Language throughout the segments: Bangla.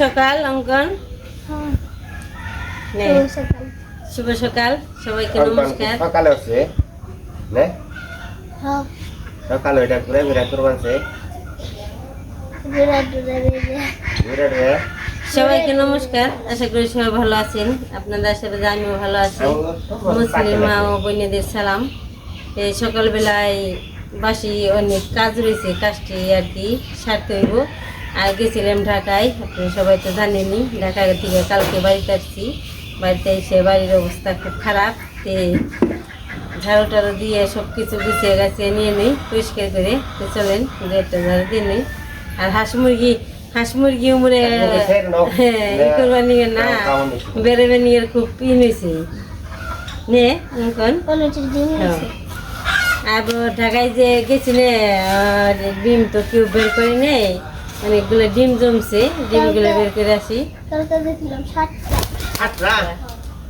সকাল অঙ্কন। হ্যাঁ। শুভ সকাল। সবাইকে নমস্কার। সকালে হচ্ছে। নে। হ্যাঁ। ওইটা ঘুরে ঘুরে করবানছে সবাইকে নমস্কার। আশা করি সবাই ভালো আছেন। আপনাদের আশীর্বাদে আমিও ভালো আছি। মুসলিম মা ও বোনেদের সালাম। এই সকালবেলায় বাসি অনেক কাজ রয়েছে কাজটি আর কি সারতে হইব। আর গেছিলাম ঢাকায় আপনি সবাই তো জানেনই ঢাকা থেকে কালকে বাড়িতে আসছি। বাড়িতে এসে বাড়ির অবস্থা খুব খারাপ তে ঝাড়ু টাড়ু দিয়ে সব কিছু গুছিয়ে গাছিয়ে নিয়ে নিই পরিষ্কার করে। তো চলেন দু একটা ঝাড়ু দিয়ে নিই। আর হাঁস মুরগি হাঁস মুরগি উমরে হ্যাঁ ই করবার নিয়ে না বেড়ে নিয়ে খুব পিন হয়েছে। নে হ্যাঁ। আর ঢাকায় যে গেছিলে আর ডিম তো কেউ বের করে নেই অনেকগুলো ডিম জমছে ডিমগুলো বের করে আসি।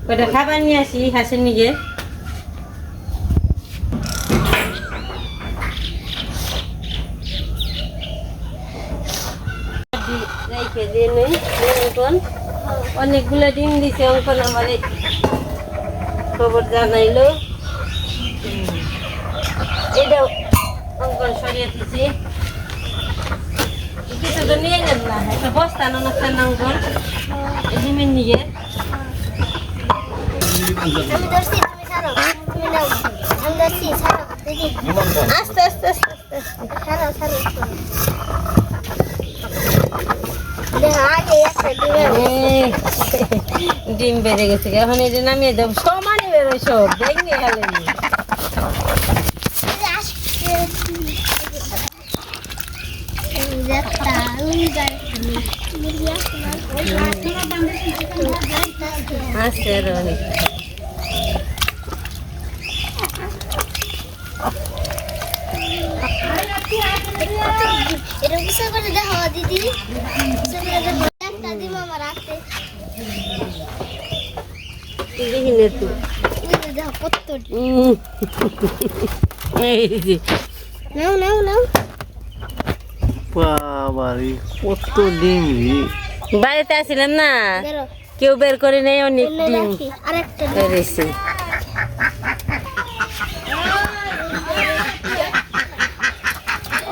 কটা খাবার নিয়ে আসি হাঁসের অঙ্কন অনেকগুলো ডিম দিছে অঙ্কন আমার খবর জানাইলো। এটাও অঙ্কন সরিয়ে দিছি। কিছু তো নিয়ে গেল না একটা বস্তা এই নিয়ে আস্তে আস্তে এই, ডিম বেড়ে গেছে এখন এটা নামিয়ে দেবো সমানই বেরোয় সব ভেঙে গেলেনি একটা উইগার আছে এটা বুঝতে করে দেখো দিদি দেখি উম, এই যে। নাও নাও নাও। বাবারে কত ডিম রে। বাড়িতে আসছিলাম না? কেউ বের করে নেই অনেক ডিম।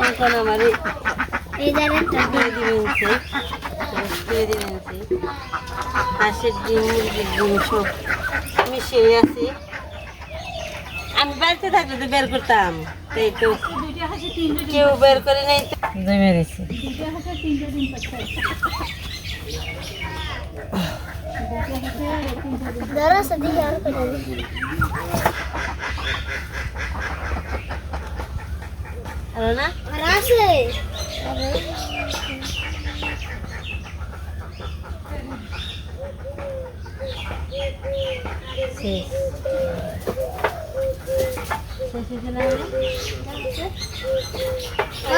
এখন আমার হাঁসের ডিম মুরগির ডিম সব মিশিয়ে আছে। আমি বাড়িতে থাকলে তো বের করতাম। তাই তো। কেউ বের করে নেই তো। জমে আছে শেষ। শেষ হয়েছে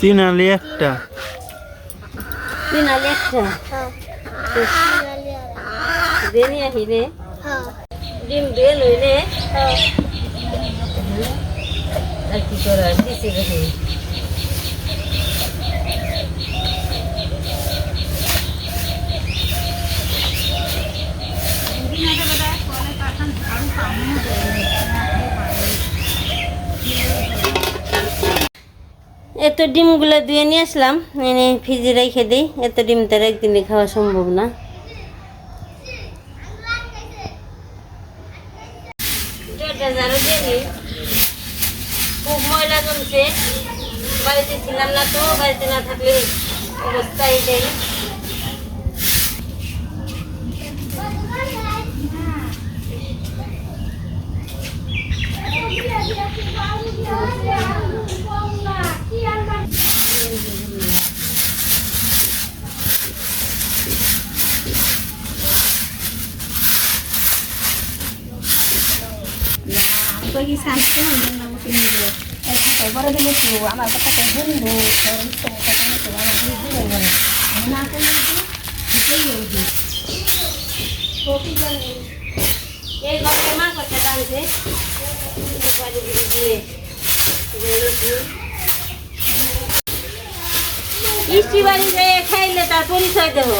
তিন আলি একটা। তিন আলি একটা। দেনি আহি হ্যাঁ ডিম দিয়ে লই হ্যাঁ আর কি করার? এত ডিমগুলো ধুয়ে নিয়ে আসলাম, এনে ফ্রিজে রেখে দিই। এত ডিম তো আর একদিনে খাওয়া সম্ভব না। দিয়ে খুব ময়লা জমছে। বাড়িতে ছিলাম না তো, বাড়িতে না থাকলে অবস্থা এটাই তো কি শান্তি হইল না মতো নিয়ে বড় দিলে তো আমার কথাটা শুনব তোর ইচ্ছে মতো কানে তো আমার দিবে বলে না করলে তো সেই হইবে কপি জানি এই ঘরে মা করতে টানছে দিয়ে দিয়ে বাড়ি খাইলে তার পরিচয় দেব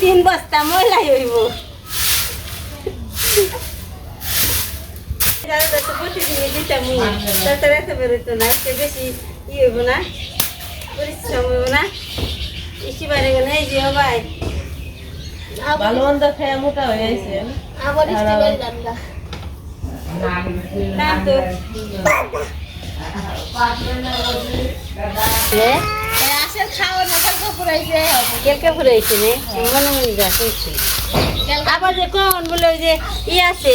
তিন বস্তা ময়লাই হইব। প্রতিদিনই দিতাম তাড়াতাড়ি এত বেরোতো না আজকে বেশি ই হইব না পরিশ্রম হইব না। বৃষ্টি বাড়ি গেলে এই যে ভাই ভালো মন্দ খেয়ে মোটা হয়ে আছে করলাম না। তো। আসে খাওয়া না গল্প পুরাইছে কেলকে ফুরাইছে নে মনে মনে যা শুনছি আবার যে কোন বলে ওই যে ই আছে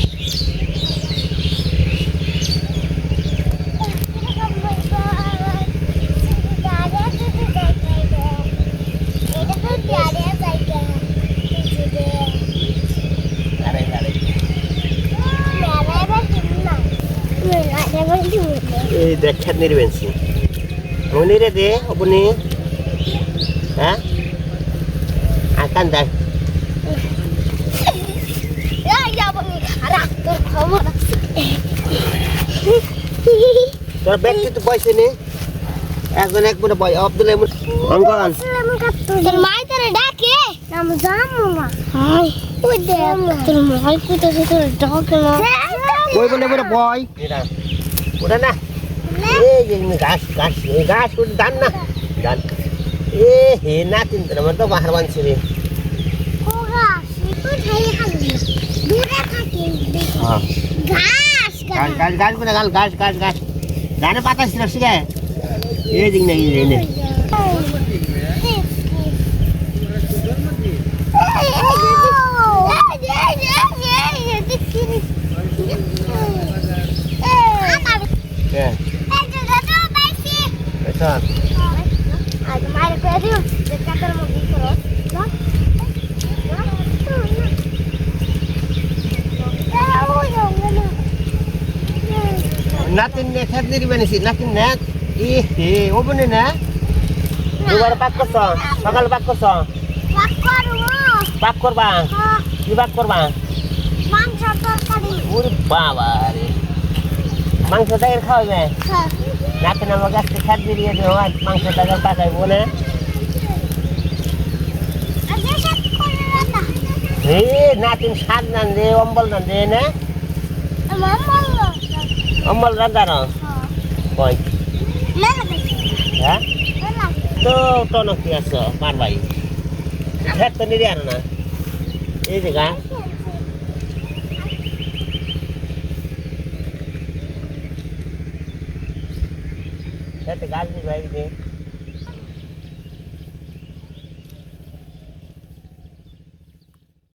অবনি হ্যাঁ আকান দেখ তোর ব্যক্তি তো পয়সা নেই একজন এক মনে বয় আব্দুল অঙ্কন তোর মাই তোরে ডাকে। নাম জামু মা হাই। ওই দে। তোর মাই কইতেছে তোর ডাকে না। ওই বলে বলে বয়। ওটা না। এই যে গাছ এই গাছ ওটা দান না? দান এ হে না তিন তোর আমার তো বাহার বানছে রে। থাকি হ্যাঁ। ঘাস করে পাতা ছিল শিখে এই দিক না। এই নে হ্যাঁ আচ্ছা নাতিন নে খেত নিরি বানিছি নাতিন নে ই হে ও বনে না দুবার পাক করছ? সকাল পাক করছ? পাক করবা? কি পাক করবা? মাংস তরকারি। ওরে বাবা রে মাংস টাকের খাওয়াবে নাতিন আমার কাছে খেত দিয়ে দেবো মাংস টাকের পাকাইবো না নাতিন শাক নান দে, অম্বল নান দে, না। অম্বল রান্দার কই? হ্যাঁ? তো তো নকি আছো, মার ভাই। খেত তো নিরে আনো না। এই জায়গা খেতে গাছ দিবে